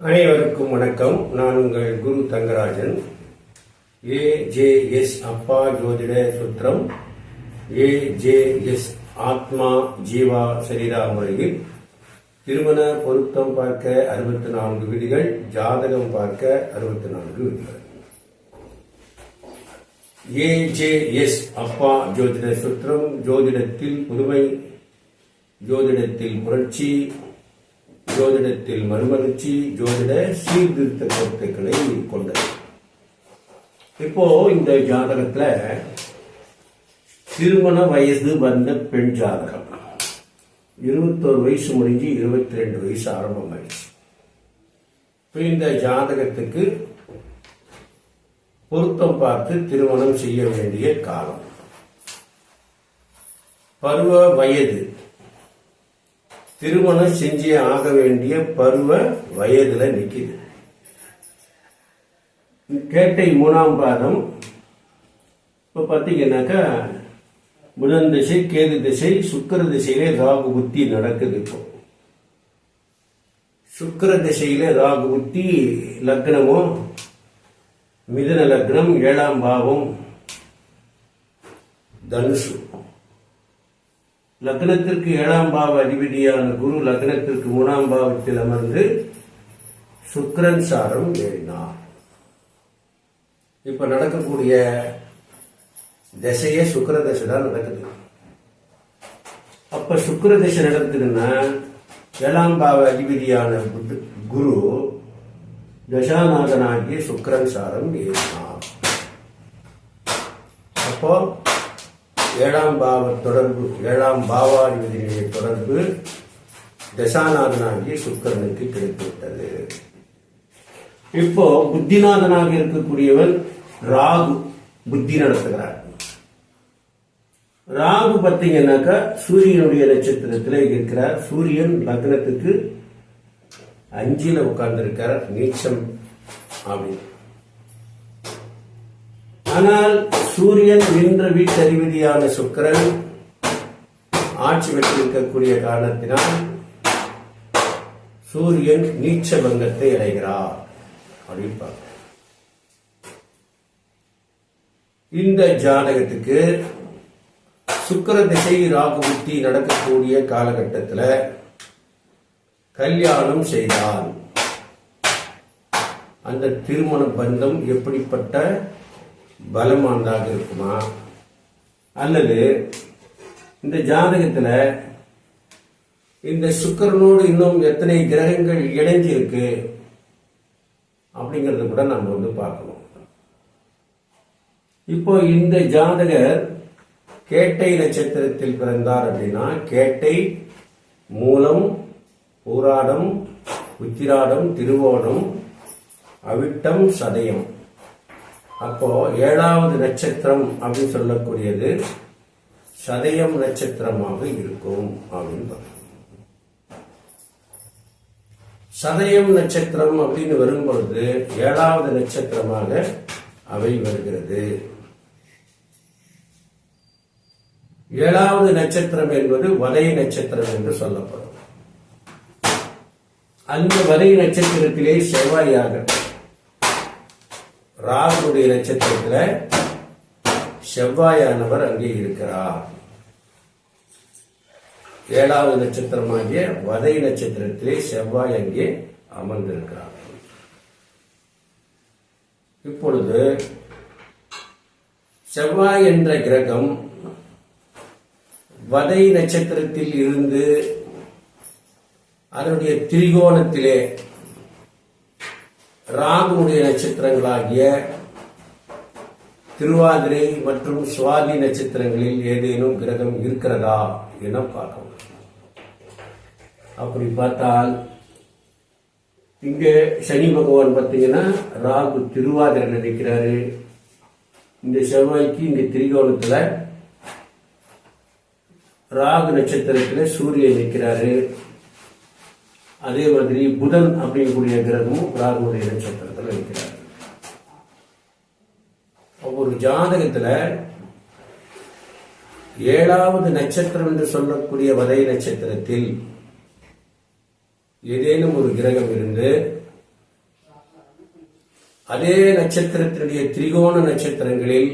அனைவருக்கும் வணக்கம். நான் உங்கள் Guru Thangarajan. A J S அப்பா ஜோதிட சுத்திரம். ஏ ஜே எஸ் ஆத்மா ஜீவா சரீரா முறையில். திருமண பொருத்தம் பார்க்க அறுபத்தி நான்கு விதிகள். ஜாதகம் பார்க்க அறுபத்தி நான்கு விதிகள். ஏ ஜே எஸ் அப்பா ஜோதிட சுத்திரம். ஜோதிடத்தில் புதுமை. ஜோதிடத்தில் புரட்சி. ஜோதிடத்தில் மறுமலர்ச்சி ஜோதிட சீர்திருத்த கருத்துக்களை கொண்டது. இப்போ இந்த ஜாதகத்துல திருமண வயது வந்த பெண் ஜாதகம். இருபத்தோரு வயசு முடிஞ்சு இருபத்தி ரெண்டு வயசு ஆரம்பமாயிடுச்சு. இப்போ இந்த ஜாதகத்துக்கு பொருத்தம் பார்த்து திருமணம் செய்ய வேண்டிய காலம். பருவ வயது திருமணம் செஞ்சே ஆக வேண்டிய பருவ வயதுல நிக்குது. கேட்டை மூணாம் பாதம். இப்ப பாத்தீங்கன்னாக்கா புதன் திசை கேது திசை சுக்கிர திசையிலே ராகு புத்தி நடக்குது இப்போ. சுக்கர திசையில ராகு புத்தி லக்னமும் மிதுன லக்னம் ஏழாம் பாவம் தனுசு. லக்னத்திற்கு ஏழாம் பாவ அதிபதியான குரு லக்னத்திற்கு மூணாம் பாவத்தில் அமர்ந்து சுக்கரன் சாரம் ஏறினார். இப்ப நடக்கக்கூடிய திசையே சுக்கர தசை தான் நடக்குது. அப்ப சுக்கர தசை நடக்குதுன்னா ஏழாம் பாவ அதிபதியான குரு தசாநாதனாகிய சுக்கரன் சாரம் ஏறினார். அப்போ ஏழாம் பாவ தொடர்பு ஏழாம் பாவாதிபதியினுடைய தொடர்பு தசாநாதனாகிய சுக்கரனுக்கு கிடைத்துவிட்டது. இப்போ புத்திநாதனாக இருக்கக்கூடியவன் ராகு புத்தி நடத்துகிறார். ராகு பார்த்தீங்கன்னாக்கா சூரியனுடைய நட்சத்திரத்தில் இருக்கிறார். சூரியன் லக்னத்துக்கு அஞ்சில உட்கார்ந்திருக்கிறார். நீச்சம் அப்படின்னு ஆனால் சூரியன் நின்ற வீட்டறிவதியான சுக்கிரன் ஆட்சி பெற்றிருக்கக்கூடிய காரணத்தினால் சூரியன் நீச்ச பங்கத்தை அடைகிறார். அப்படின்னு இந்த ஜாதகத்துக்கு சுக்கிர திசை ராகுபுத்தி நடக்கக்கூடிய காலகட்டத்தில் கல்யாணம் செய்தால் அந்த திருமண பந்தம் எப்படிப்பட்ட பலமானதாக இருக்குமா? அல்லது இந்த ஜாதகத்துல இந்த சுக்கிரனோடு இன்னும் எத்தனை கிரகங்கள் இணைஞ்சு இருக்கு அப்படிங்கறத கூட நம்ம வந்து பார்க்கணும். இப்போ இந்த ஜாதகர் கேட்டை நட்சத்திரத்தில் பிறந்தார் அப்படின்னா கேட்டை மூலம் பூராடம் உத்திராடம் திருவோணம் அவிட்டம் சதயம். அப்போ ஏழாவது நட்சத்திரம் அப்படின்னு சொல்லக்கூடியது சதயம் நட்சத்திரமாக இருக்கும் அப்படின்னு சதயம் நட்சத்திரம் அப்படின்னு வரும்பொழுது ஏழாவது நட்சத்திரமாக அவை வருகிறது. ஏழாவது நட்சத்திரம் என்பது வதை நட்சத்திரம் என்று சொல்லப்படும். அந்த வதை நட்சத்திரத்திலே செவ்வாயாக ராகுடைய நட்சத்திரத்துல செவ்வாயானவர் அங்கே இருக்கிறார். ஏழாவது நட்சத்திரமாகிய வதை நட்சத்திரத்திலே செவ்வாய் அங்கே அமர்ந்திருக்கிறார். இப்பொழுது செவ்வாய் என்ற கிரகம் வதை நட்சத்திரத்தில் இருந்து அதனுடைய திரிகோணத்திலே ராகுனுடைய நட்சத்திரங்களாகிய திருவாதிரை மற்றும் சுவாதி நட்சத்திரங்களில் ஏதேனும் கிரகம் இருக்கிறதா என பார்க்கணும் அப்படி பார்த்தால் இங்கே சனி பகவான் பார்த்தீங்கன்னா ராகு திருவாதிரையில் நிற்கிறாரு இந்த செவ்வாய்க்கு இந்த திரிகோணத்தில் ராகு நட்சத்திரத்தில் சூரியன் நிற்கிறாரு. அதே மாதிரி புதன் அப்படிங்கக்கூடிய கிரகமும் ராகுடைய நட்சத்திரத்தில் இருக்கிறார். ஒரு ஜாதகத்துல ஏழாவது நட்சத்திரம் என்று சொல்லக்கூடிய வதை நட்சத்திரத்தில் ஏதேனும் ஒரு கிரகம் இருந்து அதே நட்சத்திரத்தினுடைய திரிகோண நட்சத்திரங்களில்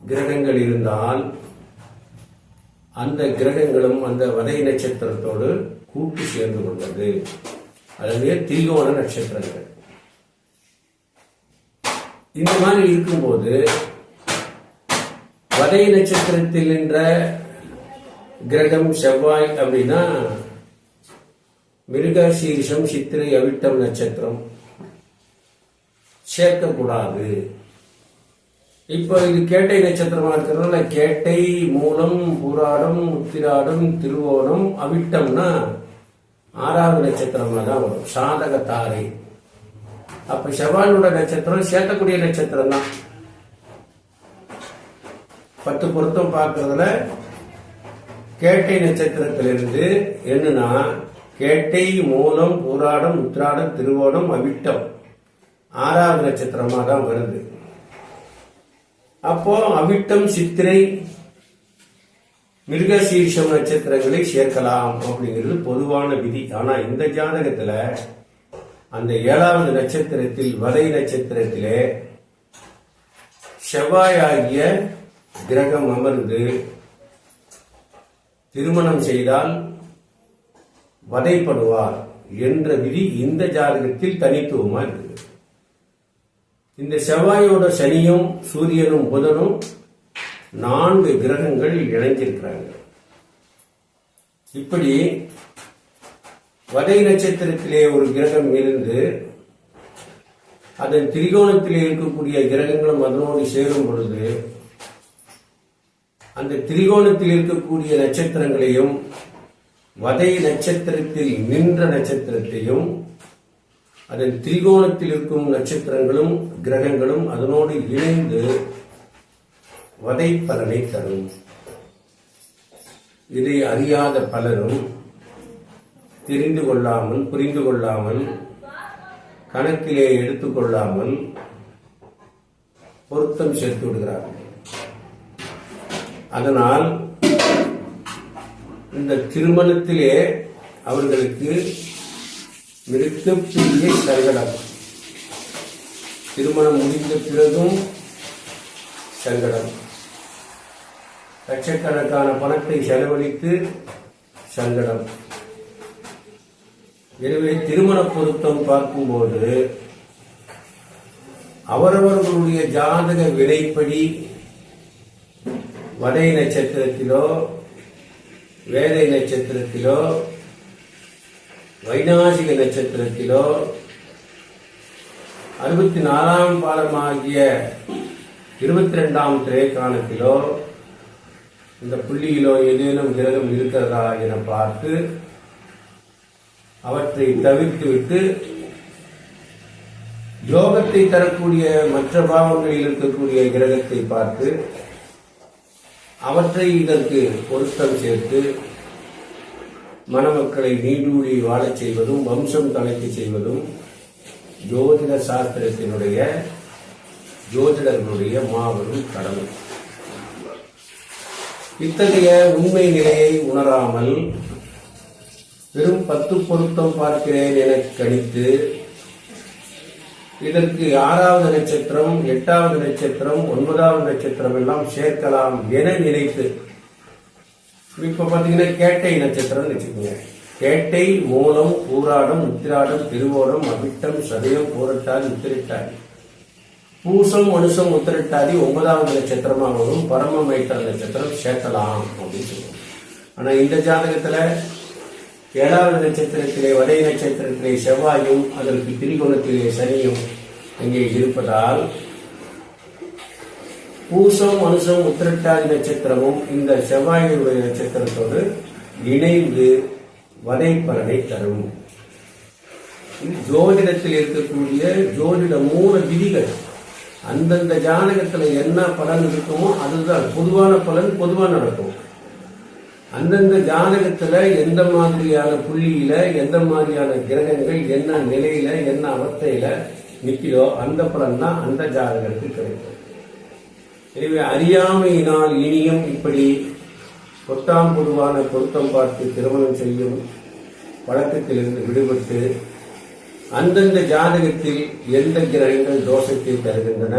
கிரகங்கள் இருந்தால் அந்த கிரகங்களும் அந்த வதை நட்சத்திரத்தோடு கூட்டு சேர்ந்து கொண்டது அதுவே திரிகோண நட்சத்திரங்கள். இந்த மாதிரி இருக்கும்போது வதை நட்சத்திரத்தில் நின்ற கிரகம் செவ்வாய் அப்படின்னா மிருகசீரிஷம் சித்திரை அவிட்டம் நட்சத்திரம் சேர்க்கக்கூடாது. இப்போ இது கேட்டை நட்சத்திரமா இருக்கிறதுனால கேட்டை மூலம் பூராடம் உத்திராடம் திருவோணம் அவிட்டம்னா ஆறாவது நட்சத்திரமா தான் வரும். சாதக தாரை. அப்ப செவ்வாயோட நட்சத்திரம் சேர்க்கக்கூடிய நட்சத்திரம் தான். பத்து பொருத்தம் பார்க்கறதுல கேட்டை நட்சத்திரத்திலிருந்து என்னன்னா கேட்டை மூலம் பூராடம் உத்திராடம் திருவோணம் அவிட்டம் ஆறாவது நட்சத்திரமா தான் வருது. அப்போ அவிட்டம் சித்திரை மிருகசீர்ஷம் நட்சத்திரங்களை சேர்க்கலாம் அப்படிங்கிறது பொதுவான விதி. ஆனா இந்த ஜாதகத்துல அந்த ஏழாவது நட்சத்திரத்தில் வதை நட்சத்திரத்திலே செவ்வாயாகிய கிரகம் அமர்ந்து திருமணம் செய்தால் வதைப்படுவார் என்ற விதி இந்த ஜாதகத்தில் தனித்துவமா இருக்குது. இந்த செவ்வாயோட சனியும் சூரியனும் புதனும் நான்கு கிரகங்கள் இணைஞ்சிருக்கிறாங்க இப்படி வதை நட்சத்திரத்திலே ஒரு கிரகம் இருந்து அதன் திரிகோணத்திலே இருக்கக்கூடிய கிரகங்களும் அதனோடு சேரும் பொழுது அந்த திரிகோணத்தில் இருக்கக்கூடிய நட்சத்திரங்களையும் வதை நட்சத்திரத்தில் நின்ற நட்சத்திரத்தையும் அதன் திரிகோணத்தில் இருக்கும் நட்சத்திரங்களும் கிரகங்களும் அதனோடு இணைந்து வதை பலனை தரும். இதை அறியாத பலரும் தெரிந்து கொள்ளாமல் புரிந்து கொள்ளாமல் கணக்கிலே எடுத்துக்கொள்ளாமல் பொருத்தம் சேர்த்து விடுகிறார்கள். அதனால் இந்த திருமணத்திலே அவர்களுக்கு மிகப்பெரிய சங்கடம் திருமணம் முடிந்த பிறகும் சங்கடம் லட்சக்கணக்கான பணத்தை செலவழித்து சங்கடம் எனவே திருமண பொருத்தம் பார்க்கும்போது அவரவர்களுடைய ஜாதக விலைப்படி வடை நட்சத்திரத்திலோ வேலை நட்சத்திரத்திலோ வைநாசிக நட்சத்திரத்திலோ அறுபத்தி நாலாம் பாலமாகிய இருபத்தி ரெண்டாம் திரைக்காலத்திலோ இந்த புள்ளியிலோ ஏதேனும் கிரகம் இருக்கிறதா என பார்த்து அவற்றை தவிர்த்துவிட்டு யோகத்தை தரக்கூடிய மற்ற பாவங்களில் இருக்கக்கூடிய கிரகத்தை பார்த்து அவற்றை இதற்கு பொருத்தம் சேர்த்து மணமக்களை நீடூழி வாழச் செய்வதும் வம்சம் தலைக்கு செய்வதும் ஜோதிட சாஸ்திரத்தினுடைய ஜோதிடர்களுடைய மாபெரும் கடமை. இத்தகைய உண்மை நிலையை உணராமல் வெறும் பத்து பொருத்தம் பார்க்கிறேன் என கணித்து இதற்கு ஆறாவது நட்சத்திரம் எட்டாவது நட்சத்திரம் ஒன்பதாவது நட்சத்திரம் எல்லாம் சேர்க்கலாம் என நினைத்து இப்போ பாத்தீங்கன்னா கேட்டை நட்சத்திரம் வச்சுக்கோங்க. கேட்டை மூலம் பூராடம் உத்திராடம் திருவோணம் அவிட்டம் சதயம் பூரட்டாதி உத்திரட்டாதி. பூசம் மனுஷம் உத்திரட்டாதி ஒன்பதாவது நட்சத்திரமா வரும் பரம மைட்டல் நட்சத்திரம் சேர்க்கலாம் அப்படின்னு சொல்லுவோம். ஆனா இந்த ஜாதகத்துல ஏழாவது நட்சத்திரத்திலே வடை நட்சத்திரத்திலே செவ்வாயும் அதற்கு திரிகோணத்திலே சனியும் இங்கே இருப்பதால் பூசம் மனுஷம் உத்திரட்டாதி நட்சத்திரமும் இந்த செவ்வாயுடைய நட்சத்திரத்தோடு இணைந்து வதைப்பலனை தரும். இது ஜோதிடத்தில் இருக்கக்கூடிய ஜோதிட மூல விதிகள் அந்தந்த ஜாதகத்துல என்ன பலன் இருக்குமோ அதுதான். பொதுவான பலன் பொதுவா நடக்கும். அந்தந்த ஜாதகத்துல எந்த மாதிரியான புள்ளியில எந்த மாதிரியான கிரகங்கள் என்ன நிலையில என்ன அவஸ்தையில நிற்கிறோ அந்த பலன் தான் அந்த ஜாதகத்துக்கு கிடைக்கும். எனவே அறியாமையினால் இனியும் இப்படி பொத்தாம் பொதுவான பொருத்தம் பார்த்து திருமணம் செய்யும் பழக்கத்திலிருந்து விடுபட்டு அந்தந்த ஜாதகத்தில் எந்த கிரகங்கள் தோஷத்தை தருகின்றன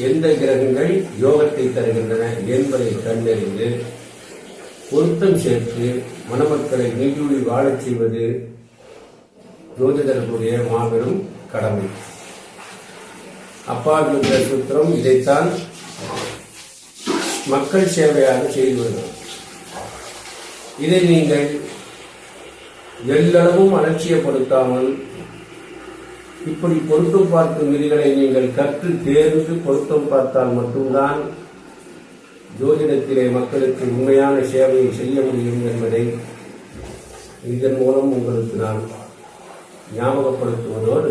எந்த கிரகங்கள் யோகத்தை தருகின்றன என்பதை கண்டறிந்து பொருத்தம் சேர்த்து மணமக்களை நீடூழி வாழச் செய்வது ஜோதிடர்களுடைய மாபெரும் கடமை. அப்பா ஜோதிட சூத்திரம் இதைத்தான் மக்கள் சேவையாக செய்து வருகிறோம் இதை நீங்கள் எல்லளவும் அலட்சியப்படுத்தாமல் இப்படி பொருத்தம் பார்க்கும் விதிகளை நீங்கள் கற்று தேர்ந்து பொருத்தம் பார்த்தால் மட்டும்தான் ஜோதிடத்திலே மக்களுக்கு உண்மையான சேவையை செய்ய முடியும் என்பதை இதன் மூலம் உங்களுக்கு நான் ஞாபகப்படுத்துவதோடு